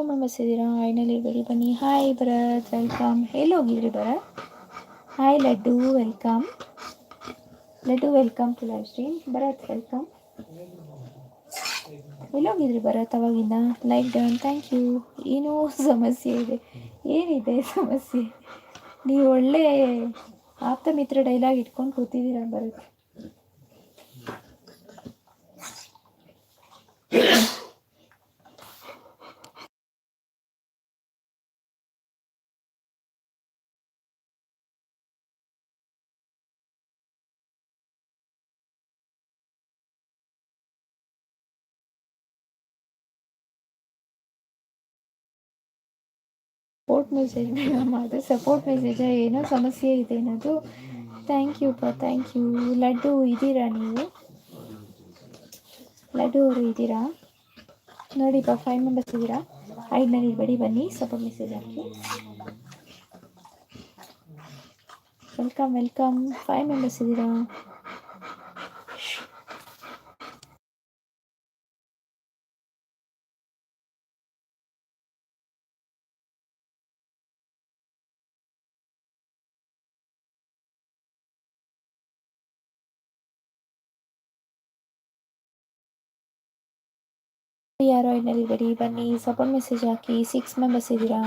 ಇದ್ದೀರಾ ಐನಲ್ಲಿ ಇರಬೇಡಿ ಬನ್ನಿ. ಹಾಯ್ ಭರತ್ ವೆಲ್ಕಮ್ ಎಲ್ಲಿ ಹೋಗಿದ್ರಿ Bharat? Hi Laddu welcome Laddu welcome to live stream Bharat welcome ಎಲ್ಲೋಗಿದ್ರಿ Bharat ಅವಾಗಿಂದ? ಲೈಕ್ ಡನ್ ಥ್ಯಾಂಕ್ ಯು ಏನೋ ಸಮಸ್ಯೆ ಇದೆ. ಏನಿದೆ ಸಮಸ್ಯೆ? ನೀವು ಒಳ್ಳೆ ಆಪ್ತ ಮಿತ್ರ ಡೈಲಾಗ್ ಇಟ್ಕೊಂಡು ಕೂತಿದ್ದೀರಾ ಭರತ್? ಸಪೋರ್ಟ್ ಮೆಸೇಜ್ ಮೇಡಮ್ ಅದು ಸಪೋರ್ಟ್ ಮೆಸೇಜ ಏನೋ ಸಮಸ್ಯೆ ಇದೆ ಅನ್ನೋದು. ಥ್ಯಾಂಕ್ ಯು ಪಾ ಥ್ಯಾಂಕ್ ಯು ಲಡ್ಡು ಇದ್ದೀರಾ ನೀವು? ಲಡ್ಡು ಅವರು ಇದ್ದೀರಾ? ನೋಡಿಪ್ಪ ಫೈವ್ ಮೆಂಬರ್ಸ್ ಇದ್ದೀರಾ? ಐದನಲ್ಲಿ ಬಡಿ ಬನ್ನಿ. ಸಪೋರ್ಟ್ ಮೆಸೇಜ್ ಹಾಕಿ. ವೆಲ್ಕಮ್ ವೆಲ್ಕಮ್ ಫೈವ್ ಮೆಂಬರ್ಸ್ ಇದ್ದೀರಾ? ಯಾರೋ ಐದನಲ್ಲಿ ಬಡಿ ಬನ್ನಿ. ಸಪೋರ್ಟ್ ಮೆಸೇಜ್ ಹಾಕಿ ಸಿಕ್ಸ್ ಮೆಂಬರ್ಸ್ ಇದ್ದೀರಾ?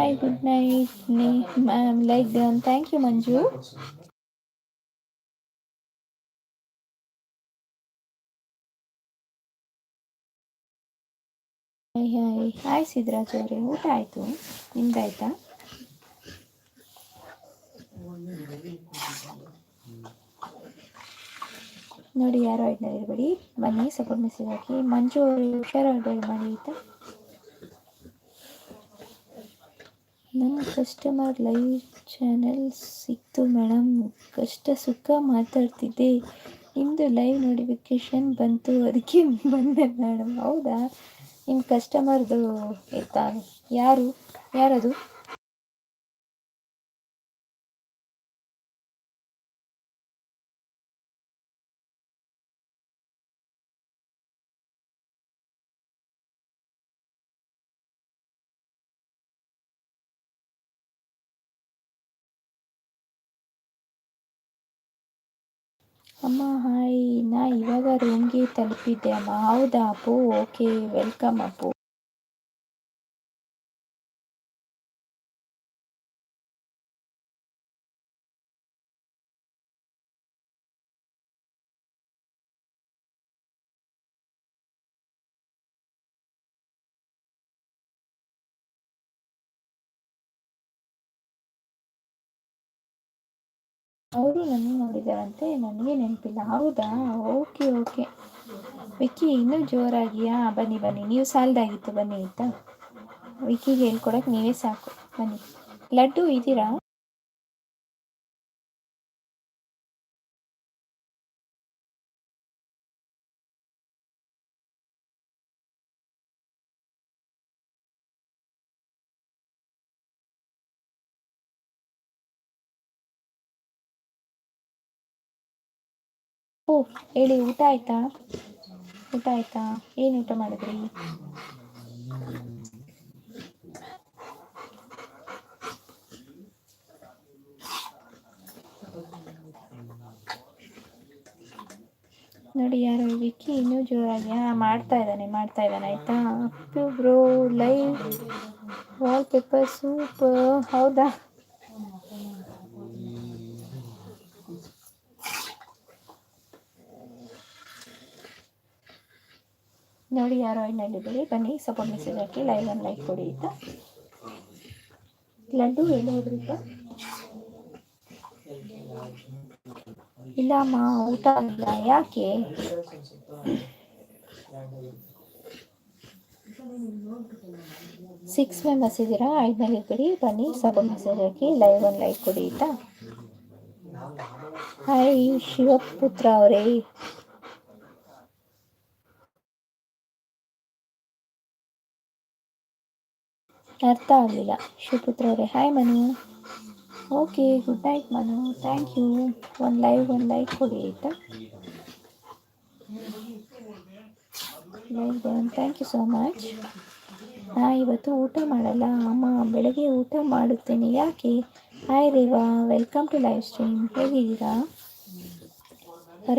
ಬಾಯ್ ಗುಡ್ ನೈಟ್ ನೀ ma'am like done thank you Manju hi hi hi Siddaraj ಅವರೇ. ಊಟ ಆಯಿತು? ನಿಮ್ದಾಯ್ತಾ? ನೋಡಿ, ಯಾರು ಆಯ್ತು ಇರಬೇಡಿ ಬನ್ನಿ ಸಪೋರ್ಟ್ ಮೆಸೇಜ್ ಹಾಕಿ. ಮಂಜು ಅವರು ಹುಷಾರಾಗಬೇಡಿ ಮಾಡಿ ಆಯಿತಾ? ನಮ್ಮ ಕಸ್ಟಮರ್ ಲೈವ್ ಚಾನೆಲ್ ಸಿಕ್ತು ಮೇಡಮ್ ಕಷ್ಟ ಸುಖ ಮಾತಾಡ್ತಿದ್ದೆ. ನಿಮ್ಮದು ಲೈವ್ ನೋಟಿಫಿಕೇಶನ್ ಬಂತು. ಅದಕ್ಕೆ ಬಂದೆ ಮೇಡಮ್ ಹೌದಾ? ನಿಮ್ಮ ಕಸ್ಟಮರ್ದು ಇತ್ತಾ ಯಾರು? ಯಾರದು? ಅಮ್ಮ ಹಾಯ್. ನಾ ಇವಾಗ ರೂಮ್ಗೆ ತಲುಪಿದ್ದೆ ಅಮ್ಮ. ಹೌದಾ ಅಪ್ಪು? Okay welcome Appu. ಅವರು ನನ್ನ ನೋಡಿದಾರಂತೆ ನನಗೆ ನೆನಪಿಲ್ಲ. ಹೌದಾ? Okay okay. ವಿಕ್ಕಿ, ಇನ್ನೂ ಜೋರಾಗಿಯಾ? ಬನ್ನಿ ಬನ್ನಿ. ನೀವು ಸಾಲದಾಗಿತ್ತು. ಬನ್ನಿ, ಆಯಿತಾ? ವಿಕ್ಕಿಗೆ ಹೇಳ್ಕೊಡಕ್ಕೆ ನೀವೇ ಸಾಕು. ಬನ್ನಿ. ಲಡ್ಡು ಇದ್ದೀರಾ? ಹೇಳಿ, ಊಟ ಆಯ್ತಾ? ಊಟ ಆಯ್ತಾ? ಏನು ಊಟ ಮಾಡಿದ್ರಿ? ನೋಡಿ, ಯಾರು ವಿಕ್ಕಿ ಇನ್ನೂ ಜೋರಾಗಿ, ಹಾಂ, ಮಾಡ್ತಾ ಇದ್ದಾನೆ ಮಾಡ್ತಾ ಇದ್ದಾನೆ, ಆಯ್ತಾ? Appu bro live wallpaper super ಹೌದಾ? ನೋಡಿ ಯಾರೋ ಇನ್ನಲ್ಲಿ ಬಿಡಿ ಬನ್ನಿ, ಸಪೋರ್ಟ್ ಮೆಸೇಜ್ ಹಾಕಿ, ಲೈವ್ ಒಂದು ಲೈಕ್ ಕೊಡಿ ಆಯಿತಾ? ಲಡ್ಡು ಇಲ್ಲ ಅಮ್ಮ, ಊಟ ಇಲ್ಲ ಯಾಕೆ? ಸಿಕ್ಸ್ ಮೆಂಬರ್ಸ್ ಇದ್ದೀರಾ ಐದನೇಲಿ ಇದ್ಬಿಡಿ ಬನ್ನಿ, ಸಪೋರ್ಟ್ ಮೆಸೇಜ್ ಹಾಕಿ, ಲೈವ್ ಒಂದು ಲೈಕ್ ಕೊಡಿ ಆಯಿತಾ? ಹಾಯ್ ಶಿವಪುತ್ರ ಅವರೇ. ಅರ್ಥ ಆಗಲಿಲ್ಲ. ಶಿವಪುತ್ರ ಅವರೇ hi Manu. Okay good night Manu. Thank you ಒಂದು ಲೈವ್ ಒಂದು ಲೈಕ್ ಕೊಡಿ, ಆಯಿತಾ? ಥ್ಯಾಂಕ್ ಯು ಸೋ ಮಚ್ ನಾ ಇವತ್ತು ಊಟ ಮಾಡಲ್ಲ. ಅಮ್ಮ ಬೆಳಗ್ಗೆ ಊಟ ಮಾಡುತ್ತೇನೆ. ಯಾಕೆ? Hi Reva. Welcome to live stream ಹೇಗಿದ್ದೀರಾ?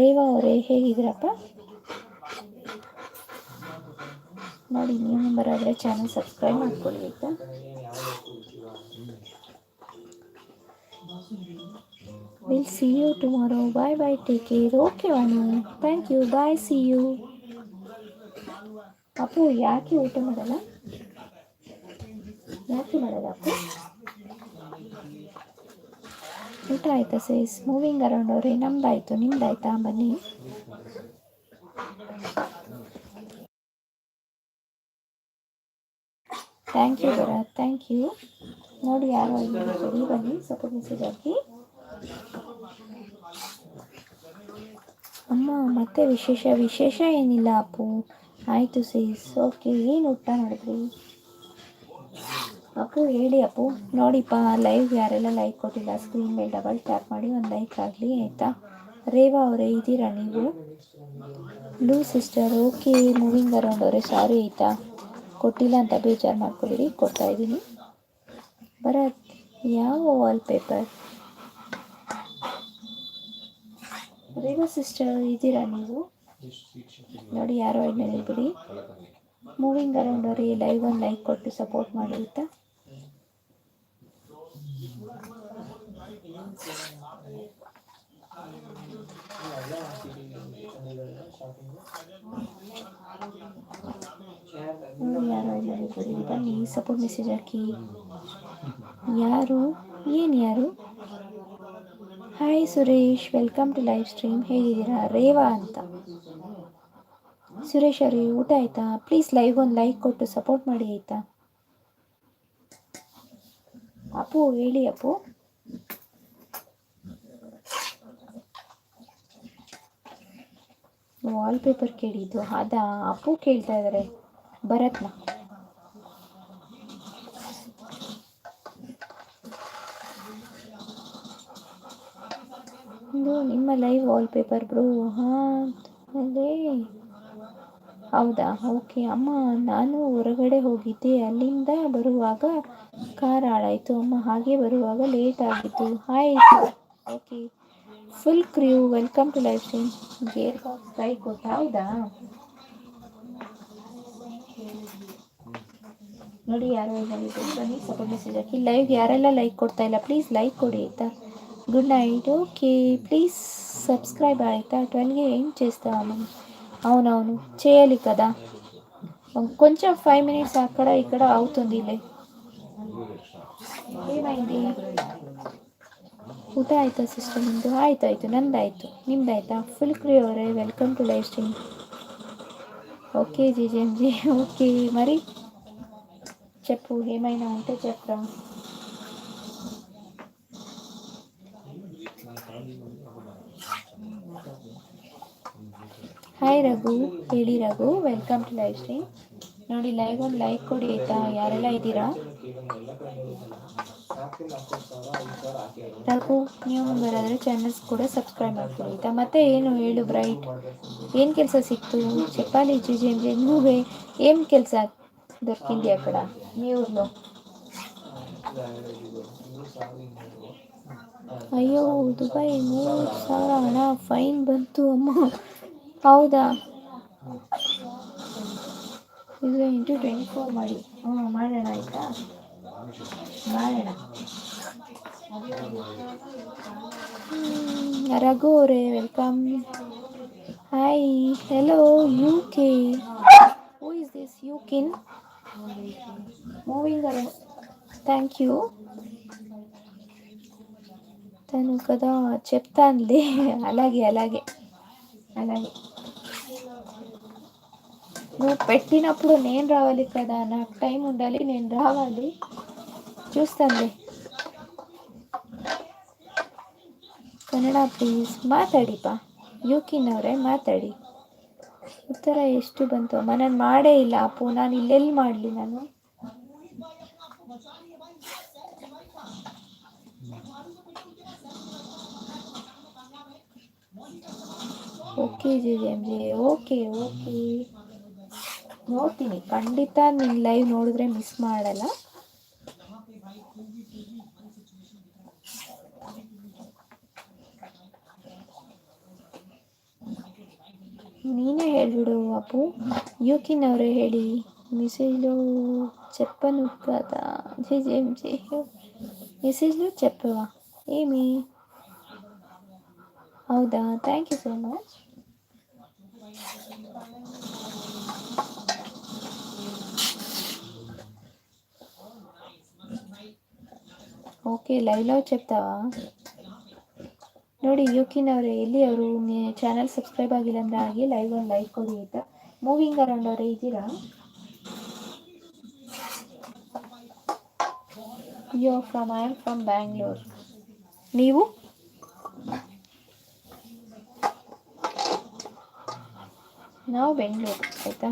ರೇವಾ ಅವರೇ, ಹೇಗಿದ್ದೀರಪ್ಪ? ನೋಡಿ, ನೀವು ಮೆಂಬರ್ ಆದರೆ ಚಾನಲ್ ಸಬ್ಸ್ಕ್ರೈಬ್ ಮಾಡ್ಕೊಳ್ಳಿ ಆಯಿತಾ? Will see you tomorrow bye bye take care okay Vani thank you bye see you Appu, ಯಾಕೆ ಊಟ ಮಾಡಲ್ಲ? ಯಾಕೆ ಮಾಡಲ್ಲ ಅಪ್ಪು? ಊಟ ಆಯ್ತಾ ಸೇಸ್ ಮೂವಿಂಗ್ ಅರೌಂಡ್ ಅವ್ರೆ, ನಮ್ದಾಯ್ತು, ನಿಮ್ದಾಯ್ತಾ, ಬನ್ನಿ? ಥ್ಯಾಂಕ್ ಯು ಬರ ಥ್ಯಾಂಕ್ ಯು ನೋಡಿ ಯಾರು ಸರಿ ಬನ್ನಿ ಸ್ವಲ್ಪ ಮೆಸೇಜ್ ಹಾಕಿ. ಅಮ್ಮ, ಮತ್ತೆ ವಿಶೇಷ? ವಿಶೇಷ ಏನಿಲ್ಲ ಅಪ್ಪು. ಆಯಿತು ಸೀಸ್ ಓಕೆ ಏನು ಊಟ ಮಾಡಿದ್ರಿ? ಅಪ್ಪು, ಹೇಳಿ ಅಪ್ಪು. ನೋಡಿಪ್ಪ ಲೈವ್ ಯಾರೆಲ್ಲ ಲೈಕ್ ಕೊಟ್ಟಿಲ್ಲ ಸ್ಕ್ರೀನ್ ಮೇಲೆ ಡಬಲ್ ಟ್ಯಾಪ್ ಮಾಡಿ ಒಂದು ಲೈಕ್ ಆಗಲಿ, ಆಯಿತಾ? ರೇವಾ ಅವರೇ, ಇದ್ದೀರಾ ನೀವು? Blue sister okay moving around ಅವರೇ ಸಾರಿ ಆಯಿತಾ? ಕೊಟ್ಟಿಲ್ಲ ಅಂತ ಬೇಜಾರು ಮಾಡ್ಕೊಬೇಡಿ, ಕೊಡ್ತಾ ಇದ್ದೀನಿ. ಭರತ್ ಯಾವ ವಾಲ್ ಪೇಪರ್ ರೇವಾ ಸಿಸ್ಟರ್ ಇದ್ದೀರಾ ನೀವು? ನೋಡಿ, ಯಾರೋ ಇದನ್ನ ಬಿಡಿ ಮೂವಿಂಗ್ ಅರೌಂಡ್ ಅವ್ರಿ ಲೈವ್ ಒಂದು ಲೈಕ್ ಕೊಟ್ಟು ಸಪೋರ್ಟ್ ಮಾಡಿ ಆಯಿತಾ ಯಾರೋ ಬನ್ನಿ ಸಪೋರ್ಟ್ ಮೆಸೇಜ್ ಹಾಕಿ? ಯಾರು? ಏನು ಯಾರು? Hi Suresh welcome to live stream ಹೇಗಿದ್ದೀರಾ? ರೇವಾ ಅಂತ. ಸುರೇಶ್ ಅವರೇ, ಊಟ ಆಯ್ತಾ? ಪ್ಲೀಸ್ ಲೈವ್ ಒಂದು ಲೈಕ್ ಕೊಟ್ಟು ಸಪೋರ್ಟ್ ಮಾಡಿ ಆಯಿತಾ? ಅಪ್ಪು, ಹೇಳಿ ಅಪ್ಪು. ವಾಲ್ಪೇಪರ್ ಕೇಳಿದ್ದು. ಅದಾ? ಅಪ್ಪು ಕೇಳ್ತಾ ಇದ್ದಾರೆ ಭರತ್ನ. ನಿಮ್ಮ ಲೈವ್ ವಾಲ್ ಪೇಪರ್ ಬ್ರೋ. ಹಾಂ ಅದೇ ಹೌದಾ? ಓಕೆ ಅಮ್ಮ, ನಾನು ಹೊರಗಡೆ ಹೋಗಿದ್ದೆ. ಅಲ್ಲಿಂದ ಬರುವಾಗ ಕಾರ್ ಹಾಳಾಯಿತು. ಅಮ್ಮ, ಹಾಗೆ ಬರುವಾಗ ಲೇಟ್ ಆಗಿತ್ತು. Hi okay full crew welcome to life stream gear ಕೊಟ್ಟ ಹೌದಾ? ನೋಡಿ ಯಾರೋ ನನಗೆ ಬನ್ನಿ ಸಪೋರ್ಟ್ ಮೆಸೇಜ್ ಹಾಕಿ ಲೈವ್ ಯಾರೆಲ್ಲ ಲೈಕ್ ಕೊಡ್ತಾ ಇಲ್ಲ ಪ್ಲೀಸ್ ಲೈಕ್ ಕೊಡಿ ಆಯಿತಾ good night okay please subscribe అయితే ట్వెల్వ్కి ఏం చేస్తాము అవునవును చేయాలి కదా కొంచెం ఫైవ్ మినిట్స్ అక్కడ ఇక్కడ అవుతుందిలే ఏమైంది ಊಟ ಆಯಿತಾ ಸಿಸ್ಟರ್ ನಿಮ್ಮದು ಆಯಿತು ಆಯಿತು ನಂದಾಯಿತು ನಿಮ್ದಾಯ್ತಾ ಫುಲ್ ಕ್ರಿ ಅವರೇ welcome to live stream okay G G G okay మరి చెప్పు ఏమైనా ఉంటే చెప్పరా ಹಾಯ್ ರಘು ಹೇಳಿ Raghu welcome to live stream ನೋಡಿ ಲೈವ್ ಒಂದು ಲೈಕ್ ಕೊಡಿ ಆಯಿತಾ ಯಾರೆಲ್ಲ ಇದ್ದೀರಾ ರಘು ನೀವು ಬರೋದ್ರೆ ಚಾನಲ್ಸ್ ಕೂಡ ಸಬ್ಸ್ಕ್ರೈಬ್ ಮಾಡ್ಕೊಳ್ಳಿ ಆಯಿತಾ ಮತ್ತೆ ಏನು ಹೇಳು ಬ್ರೈಟ್ ಏನು ಕೆಲಸ ಸಿಕ್ತು చెప్పాలి ಜಿಜೆಂಜೆ నువ్వే ఏం ಕೆಲಸ దొరికింది అక్కడ మీ ఊర్లో ಅಯ್ಯೋ, ದುಬೈ ಮೂರು ಸಾವಿರ ಹಣ. ಫೈನ್ ಬಂತು, ಅಮ್ಮ. ಹೌದಾ? ಇದು ಇಂಟು ಟ್ವೆಂಟಿ ಫೋರ್ ಮಾಡಿ. ಹ್ಞೂ ಮಾಡೋಣ, ಆಯಿತಾ? ಮಾಡೋಣ. ರಘು ಅವರೇ, welcome. Hi hello U K who is this you kin moving around thank you తను కదా చెప్తానులే అలాగే అలాగే అలాగే నువ్వు పెట్టినప్పుడు నేను రావాలి కదా నాకు టైం ఉండాలి నేను రావాలి చూస్తానులే ಕನ್ನಡ ಪ್ಲೀಸ್ ಮಾತಾಡಿಪ್ಪ ಯೂಕಿನವರೇ ಮಾತಾಡಿ ಉತ್ತರ ಎಷ್ಟು ಬಂತು? ಅಮ್ಮ, ನಾನು ಮಾಡೇ ಇಲ್ಲ, ಅಪ್ಪು. ನಾನು ಇಲ್ಲೆಲ್ಲಿ ಮಾಡಲಿ ನಾನು? Okay G M G okay okay ನೋಡ್ತೀನಿ. ಖಂಡಿತ ನಿನ್ನ ಲೈವ್ ನೋಡಿದ್ರೆ ಮಿಸ್ ಮಾಡಲ್ಲ ನೀನೇ ತಪ್ಪು ಅವರೇ ಹೇಳಿ. ಮಿಸಿಲು ಜಿ జేజేం చేయు మెసేజ్లో చెప్పవా ಏಮಿ? ಹೌದಾ? Thank you so much okay live love చెప్తావా ನೋಡಿ, ಯುಕಿನವರೇ ಎಲ್ಲಿ ಅವರು ಚಾನಲ್ ಸಬ್ಸ್ಕ್ರೈಬ್ ಆಗಿಲ್ಲ ಅಂದರೆ ಆಗಿ ಲೈವ್ ಒಂದು ಲೈಕ್ ಕೊಡಿ ಆಯಿತಾ ಮೂವಿಂಗ್ ಅರೌಂಡ್ ಅವರೇ ಇದ್ದೀರಾ you are from I am from Bangalore ನೀವು? ನಾವು ಬೆಂಗಳೂರು ಆಯಿತಾ?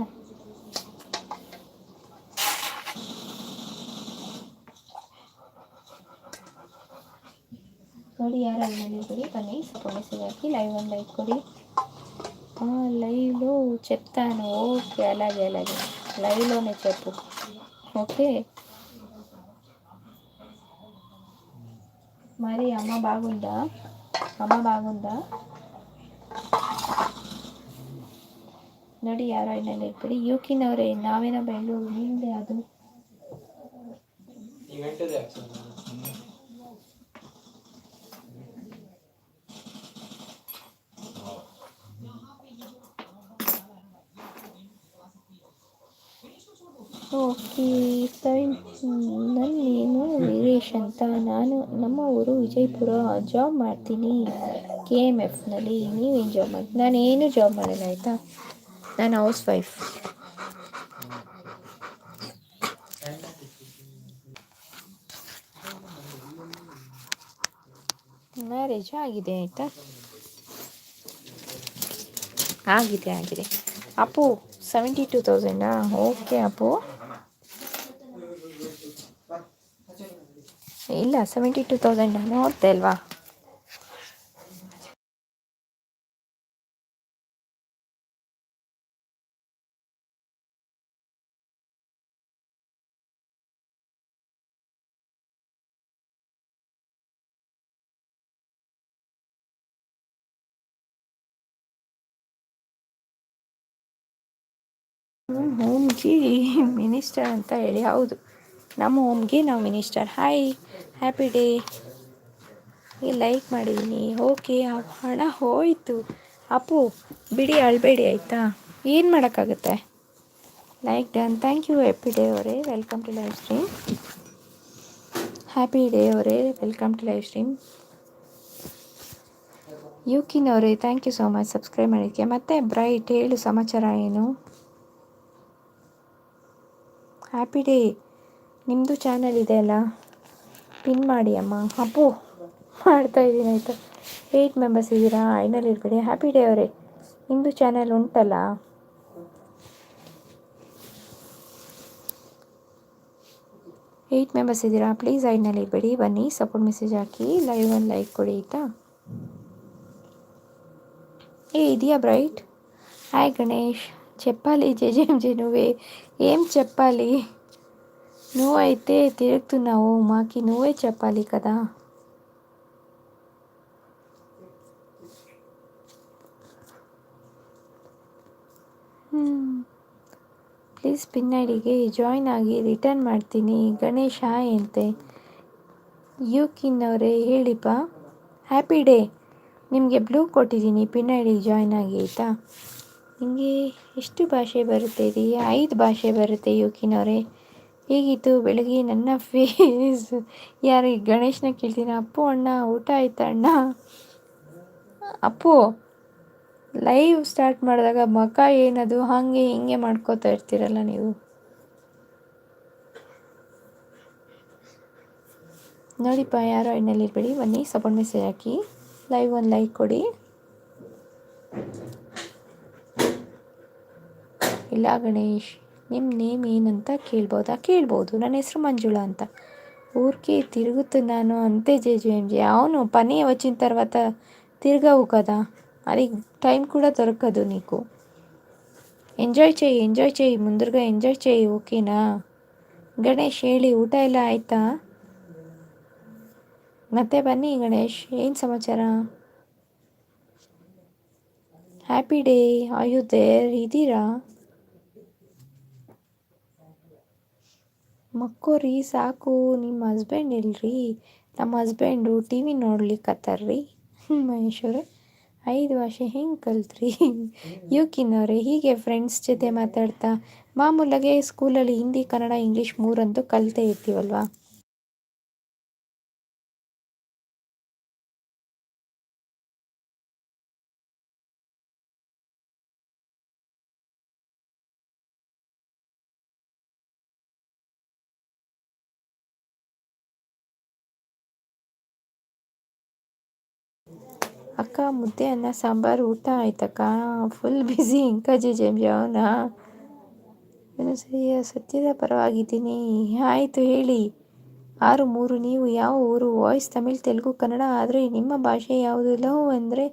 ನೋಡಿ ಯಾರು ಅಲ್ಲಿ ಮನೆಗೆ ಬನ್ನಿ ಸಪೋರ್ಟ್ ಮೆಸೇಜ್ ಹಾಕಿ ಲೈವ್ ಒಂದು ಲೈಕ್ ಕೊಡಿ. లైవ్లో చెప్తాను ఓకే అలాగే అలాగే లైవ్లోనే చెప్పు ఓకే మరి అమ్మ బాగుందా అమ్మ బాగుందా ನೋಡಿ ಯಾರೋ ಇನ್ನಲ್ಲಿ ಇರ್ಬೇಡಿ ಯೂಕಿನವರೇ ನಾವೇನೋ ಬೆಂಗಳೂರು ನಿಂದೆ ಅದು ಓಕೆ ಸರಿ ನನ್ನೇನು ವೀರೇಶ್ ಅಂತ. ನಾನು ನಮ್ಮ ಊರು ವಿಜಯಪುರ, ಜಾಬ್ ಮಾಡ್ತೀನಿ ಕೆ ಎಂ ಎಫ್ನಲ್ಲಿ ನೀವೇನು ಜಾಬ್ ಮಾಡಿ ನಾನೇನು ಜಾಬ್ ಮಾಡಲ್ಲ, ಆಯಿತಾ? ನಾನು ಹೌಸ್ ವೈಫ್ ಮ್ಯಾರೇಜ್ ಆಗಿದೆ, ಆಯಿತಾ? ಆಗಿದೆ ಆಗಿದೆ. ಅಪ್ಪು ಸೆವೆಂಟಿ ಟೂ ತೌಸಂಡಾ ಓಕೆ, ಅಪ್ಪು. ಇಲ್ಲ ಸೆವೆಂಟಿ ಟು ತೌಸಂಡ್ ನೋಡ್ತೆ ಅಲ್ವಾ ಜಿ ಮಿನಿಸ್ಟರ್ ಅಂತ ಹೇಳಿ ಹೌದು ನಮ್ಮ ಹೋಮ್ಗೆ ನಾವು minister hi happy day like ಮಾಡಿದ್ದೀನಿ ಓಕೆ ಹಣ ಹೋಯಿತು. ಅಪ್ಪು, ಬಿಡಿ, ಅಳಬೇಡಿ, ಆಯಿತಾ? ಏನು ಮಾಡೋಕ್ಕಾಗುತ್ತೆ? Like done thank you happy day ಅವರೇ. Welcome to live stream happy day ಅವರೇ. ವೆಲ್ಕಮ್ ಟು ಲೈವ್ ಸ್ಟ್ರೀಮ್ ಯುಕಿನ್ ಅವರೇ thank you so much subscribe ಮಾಡಿದ್ದಕ್ಕೆ. ಮತ್ತೆ ಬ್ರೈಟ್ ಹೇಳು, ಸಮಾಚಾರ ಏನು? ಹ್ಯಾಪಿ ಡೇ ನಿಮ್ಮದು ಚಾನಲ್ ಇದೆ ಅಲ್ಲ ಪಿನ್ ಮಾಡಿ ಅಮ್ಮ ಅಪ್ಪು ಮಾಡ್ತಾ ಇದ್ದೀನಿ ಆಯಿತಾ ಏಯ್ಟ್ ಮೆಂಬರ್ಸ್ ಇದ್ದೀರಾ ಐನಲ್ಲಿ ಇರಬೇಡಿ ಹ್ಯಾಪಿ ಡೇ ಅವರೇ ನಿಮ್ಮದು ಚಾನಲ್ ಉಂಟಲ್ಲ ಏಯ್ಟ್ ಮೆಂಬರ್ಸ್ ಇದ್ದೀರಾ ಪ್ಲೀಸ್ ಐನಲ್ಲಿ ಇರಬೇಡಿ ಬನ್ನಿ ಸಪೋರ್ಟ್ ಮೆಸೇಜ್ ಹಾಕಿ ಲೈವ್ ಒಂದು ಲೈಕ್ ಕೊಡಿ ಆಯಿತಾ ఏ ఇదియా బ్రైట్ హాయ్ గణేష్ చెప్పాలి జేజేంజీ నువ్వే ఏం చెప్పాలి నువ్వైతే తిరుగుతున్నావు మాకి నువ్వే చెప్పాలి కదా ಪ್ಲೀಸ್ ಪಿನ್ ಐಡಿಗೆ ಜಾಯ್ನ್ ಆಗಿ ರಿಟರ್ನ್ ಮಾಡ್ತೀನಿ ಗಣೇಶ್ ಹಾಯ್ ಅಂತೆ ಯೂಕಿನ್ನವರೇ ಹೇಳಿಪ್ಪ ಹ್ಯಾಪಿ ಡೇ ನಿಮಗೆ ಬ್ಲೂ ಕೊಟ್ಟಿದ್ದೀನಿ ಪಿನ್ ಐ ಡಿಗೆ ಜಾಯ್ನ್ ಆಗಿ ಆಯಿತಾ ನಿಮಗೆ ಎಷ್ಟು ಭಾಷೆ ಬರುತ್ತೆ ರೀ ಐದು ಭಾಷೆ ಬರುತ್ತೆ ಯೂಕಿನವರೇ ಹೇಗಿತ್ತು ಬೆಳಗ್ಗೆ ನನ್ನ ಫೇಸ್ ಯಾರು ಗಣೇಶನ ಕೇಳ್ತೀನಿ ಅಪ್ಪು ಅಣ್ಣ, ಊಟ ಆಯ್ತಾ ಅಣ್ಣ? ಅಪ್ಪು ಲೈವ್ ಸ್ಟಾರ್ಟ್ ಮಾಡಿದಾಗ ಮಕ ಏನದು? ಹಾಗೆ ಹಿಂಗೆ ಮಾಡ್ಕೋತಾ ಇರ್ತೀರಲ್ಲ ನೀವು. ನೋಡಿಪ್ಪ, ಯಾರೋ ಎಣ್ಣೆಲಿರ್ಬೇಡಿ ಬನ್ನಿ ಸಪೋರ್ಟ್ ಮೆಸೇಜ್ ಹಾಕಿ. ಲೈವ್ ಒಂದು ಲೈಕ್ ಕೊಡಿ. ಇಲ್ಲ ಗಣೇಶ್. ನಿಮ್ಮ ನೇಮ್ ಏನಂತ ಕೇಳ್ಬೋದಾ ಕೇಳ್ಬೋದು ನನ್ನ ಹೆಸರು ಮಂಜುಳಾ ಅಂತ ఊరికే తిరుగుతున్నాను అంతే జేజేఎంజే అవును పని వచ్చిన తర్వాత తిరగవు కదా అది టైం కూడా దొరకదు నీకు ಎಂಜಾಯ್ చేయి ಎಂಜಾಯ್ చేయి ಮುಂದುರ್ಗ ಎಂಜಾಯ್ చేయి ಓಕೆನಾ ಗಣೇಶ್ ಹೇಳಿ ಊಟ ಎಲ್ಲ ಆಯಿತಾ ಮತ್ತೆ ಬನ್ನಿ ಗಣೇಶ್ ಏನು ಸಮಾಚಾರ ಹ್ಯಾಪಿ ಡೇ ಆಯುಧೇರ್ ಇದ್ದೀರಾ ಮಕ್ಕೋರಿ, ಸಾಕು. ನಿಮ್ಮ ಹಸ್ಬೆಂಡ್ ಇಲ್ರಿ ನಮ್ಮ ಹಸ್ಬೆಂಡು ಟಿ ವಿ ನೋಡ್ಲಿಕ್ಕತ್ತಾರ್ರಿ ಮಹೇಶ್ವರೇ. ಐದು ಭಾಷೆ ಹೆಂಗೆ ಕಲ್ತ್ರಿ? ಯುಕಿನವ್ರೆ, ಹೀಗೆ ಫ್ರೆಂಡ್ಸ್ ಜೊತೆ ಮಾತಾಡ್ತಾ, ಮಾಮೂಲಾಗೆ ಸ್ಕೂಲಲ್ಲಿ ಹಿಂದಿ, ಕನ್ನಡ ಇಂಗ್ಲೀಷ್ ಮೂರಂತೂ ಕಲಿತೇ ಇರ್ತೀವಲ್ವಾ? ಅಕ್ಕ, ಮುದ್ದೆ ಅನ್ನ, ಸಾಂಬಾರು, ಊಟ ಆಯ್ತಕ್ಕ? ಫುಲ್ ಬ್ಯುಸಿ ಇಂಕಜಿ ಜೇಜೆಮ್ ಅವನಾ ಏನು ಸರಿಯ ಸತ್ಯದ ಪರವಾಗಿದ್ದೀನಿ. ಆಯಿತು, ಹೇಳಿ. ಆರು, ಮೂರು, ನೀವು ಯಾವ ಊರು? ವಾಯ್ಸ್ ತಮಿಳ್, ತೆಲುಗು, ಕನ್ನಡ, ಆದರೆ ನಿಮ್ಮ ಭಾಷೆ ಯಾವುದು? ಲವ್ ಅಂದರೆ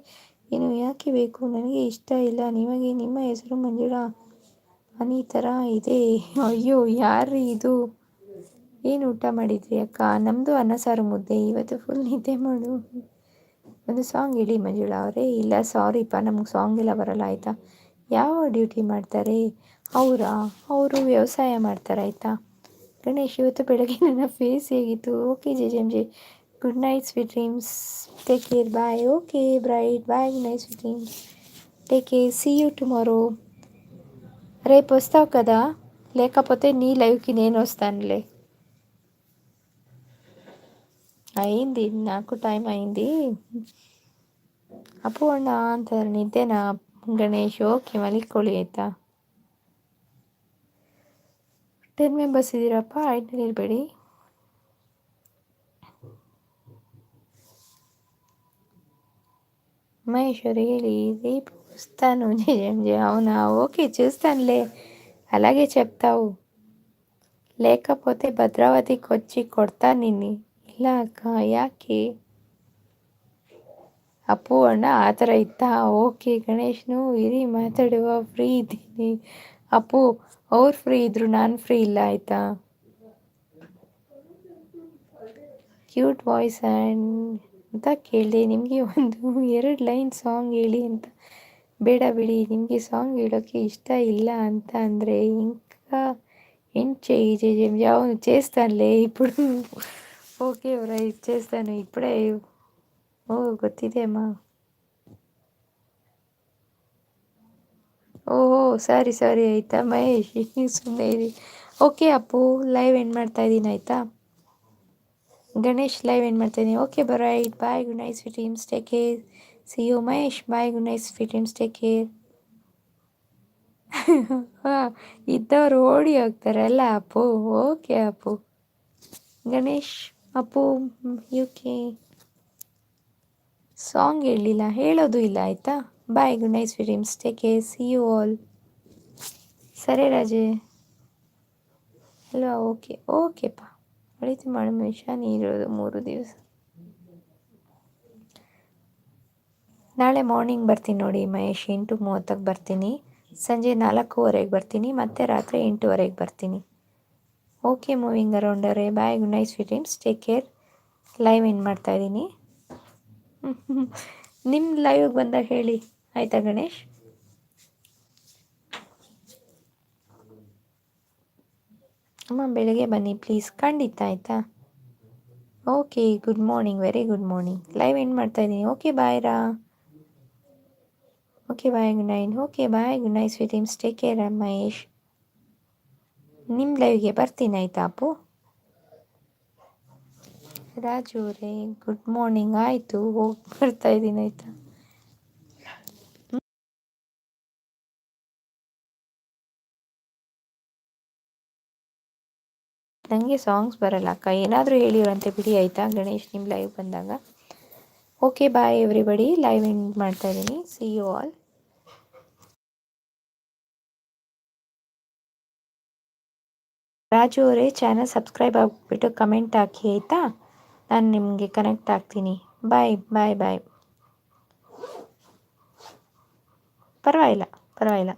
ಏನು? ಯಾಕೆ ಬೇಕು? ನನಗೆ ಇಷ್ಟ ಇಲ್ಲ. ನಿಮಗೆ ನಿಮ್ಮ ಹೆಸರು ಮಂಜುಳಾ? ಅನಿ ಥರ ಇದೆ. ಅಯ್ಯೋ, ಯಾರು ಇದು? ಏನು ಊಟ ಮಾಡಿದ್ರಿ ಅಕ್ಕ? ನಮ್ಮದು ಅನ್ನ ಸಾರು ಮುದ್ದೆ. ಇವತ್ತು ಫುಲ್ ನಿದ್ದೆ ಮಾಡು. ಒಂದು ಸಾಂಗ್ ಹೇಳಿ ಮಂಜುಳಾ ಅವರೇ ಇಲ್ಲ ಸಾರಿಪ್ಪ ನಮ್ಗೆ ಸಾಂಗ್ ಎಲ್ಲ ಬರಲ್ಲ ಆಯಿತಾ ಯಾವ ಡ್ಯೂಟಿ ಮಾಡ್ತಾರೆ ಅವರಾ ಅವರು ವ್ಯವಸಾಯ ಮಾಡ್ತಾರೆ ಆಯಿತಾ ಗಣೇಶ್ ಇವತ್ತು ಬೆಳಗ್ಗೆ ನನ್ನ ಫೇಸ್ ಹೇಗಿತ್ತು okay J J M J good night sweet dreams take care bye okay alright bye night sweet dreams take care see you tomorrow రేపు వస్తావు కదా లేకపోతే నీ లైవ్కి నేను వస్తానులే అయింది నాకు టైం అయింది ಅಪ್ಪು ಅಣ್ಣ ಅಂತಾರೆ ನಿದ್ದೆನಾ ಗಣೇಶ್ ಓಕೆ ಮಲಿಕೊಳ್ಳಿ ಆಯಿತಾ ಟೆನ್ ಮೆಂಬರ್ಸ್ ಇದ್ದೀರಪ್ಪ ಐದನೇ ಇರಬೇಡಿ మహేశ్వరి రేపు వస్తాను అవునా ఓకే చూస్తానులే అలాగే చెప్తావు లేకపోతే భద్రావతికి వచ్చి కొడతా నిన్ని ಇಲ್ಲ ಅಕ್ಕ ಯಾಕೆ ಅಪ್ಪು ಅಣ್ಣ ಆ ಥರ ಇತ್ತಾ ಓಕೆ ಗಣೇಶ್ನು ಇರಿ ಮಾತಾಡುವ ಫ್ರೀ ಇದ್ದೀನಿ ಅಪ್ಪು ಅವ್ರು ಫ್ರೀ ಇದ್ರು ನಾನು ಫ್ರೀ ಇಲ್ಲ ಆಯಿತಾ ಕ್ಯೂಟ್ ವಾಯ್ಸ್ ಆ್ಯಂಡ್ ಅಂತ ಕೇಳಿದೆ ನಿಮಗೆ ಒಂದು ಎರಡು ಲೈನ್ ಸಾಂಗ್ ಹೇಳಿ ಅಂತ ಬೇಡ ಬಿಡಿ ನಿಮಗೆ ಸಾಂಗ್ ಹೇಳೋಕ್ಕೆ ಇಷ್ಟ ಇಲ್ಲ ಅಂತ ಅಂದರೆ ఇంకా ఏం చేయి అవును చేస్తానులే ఇప్పుడు ఓకే రైట్ చేస్తాను ఇప్పుడే ఓ ಗೊತ್ತಿದೆ ಅಮ್ಮ ಓಹೋ ಸಾರಿ ಸಾರಿ ಆಯಿತಾ ಮಹೇಶ್ ಸುಮ್ಮನೆ ಇರಿ ಓಕೆ ಅಪ್ಪು ಲೈವ್ ಎಂಡ್ ಮಾಡ್ತಾ ಇದ್ದೀನಿ ಆಯಿತಾ ಗಣೇಶ್ ಲೈವ್ ಎಂಡ್ ಮಾಡ್ತಾಯಿದ್ದೀನಿ okay alright bye good night sweet dreams take care see you Mahesh bye good night sweet dreams take care ಹಾಂ ಇದ್ದವರು ಓಡಿ ಹೋಗ್ತಾರೆ ಅಲ್ಲ Appu okay Appu Ganesh Appu U K song ಹೇಳಲಿಲ್ಲ ಹೇಳೋದು ಇಲ್ಲ, ಆಯಿತಾ? Bye good night dreams take care see you all ಸರಿ, ರಾಜೆ. ಅಲ್ವಾ? ಓಕೆ ಓಕೆಪ್ಪ ಅಳಿತು ಮಾಡಿ ನಿಮಿಷ ನೀರೋದು ಮೂರು ದಿವಸ. ನಾಳೆ ಮಾರ್ನಿಂಗ್ ಬರ್ತೀನಿ ನೋಡಿ, ಮಹೇಶ್. ಎಂಟು ಮೂವತ್ತಕ್ಕೆ ಬರ್ತೀನಿ. ಸಂಜೆ ನಾಲ್ಕೂವರೆಗೆ ಬರ್ತೀನಿ, ಮತ್ತೆ ರಾತ್ರಿ ಎಂಟೂವರೆಗೆ ಬರ್ತೀನಿ. Okay moving ಅರೌಂಡರೇ bye good night sweet dreams take care live ಏನು ಮಾಡ್ತಾಯಿದ್ದೀನಿ ನಿಮ್ಮ ಲೈವ್ಗೆ ಬಂದಾಗ ಹೇಳಿ. ಆಯಿತಾ ಗಣೇಶ್? ಅಮ್ಮ, ಬೆಳಗ್ಗೆ ಬನ್ನಿ ಪ್ಲೀಸ್ ಖಂಡಿತ ಆಯಿತಾ? Okay good morning very good morning live ಏನು ಮಾಡ್ತಾಯಿದ್ದೀನಿ ಓಕೆ ಬಾಯ್ ರಾ. Okay bye good night okay bye good night sweet dreams take care Mahesh ನಿಮ್ಮ ಲೈವ್ಗೆ ಬರ್ತೀನಿ ಆಯಿತಾ ಅಪ್ಪು? ರಾಜು ರೇ ಗುಡ್ ಮಾರ್ನಿಂಗ್ ಆಯಿತು, ಹೋಗಿ ಬರ್ತಾ ಇದ್ದೀನಿ ಆಯಿತಾ? ನನಗೆ ಸಾಂಗ್ಸ್ ಬರಲ್ಲ ಅಕ್ಕ. ಏನಾದರೂ ಹೇಳಿರಂತೆ ಬಿಡಿ ಆಯಿತಾ? ಗಣೇಶ್ ನಿಮ್ಮ ಲೈವ್ ಬಂದಾಗ. Okay bye everybody live end ಮಾಡ್ತಾ ಇದ್ದೀನಿ. ಸಿ ಯು ಆಲ್ ರಾಜು ಅವರೇ ಚಾನಲ್ ಸಬ್ಸ್ಕ್ರೈಬ್ ಆಗಿಬಿಟ್ಟು ಕಮೆಂಟ್ ಹಾಕಿ, ಆಯಿತಾ? ನಾನು ನಿಮಗೆ ಕನೆಕ್ಟ್ ಆಗ್ತೀನಿ. ಬಾಯ್ ಬಾಯ್ ಬಾಯ್ ಪರವಾಗಿಲ್ಲ ಪರವಾಗಿಲ್ಲ.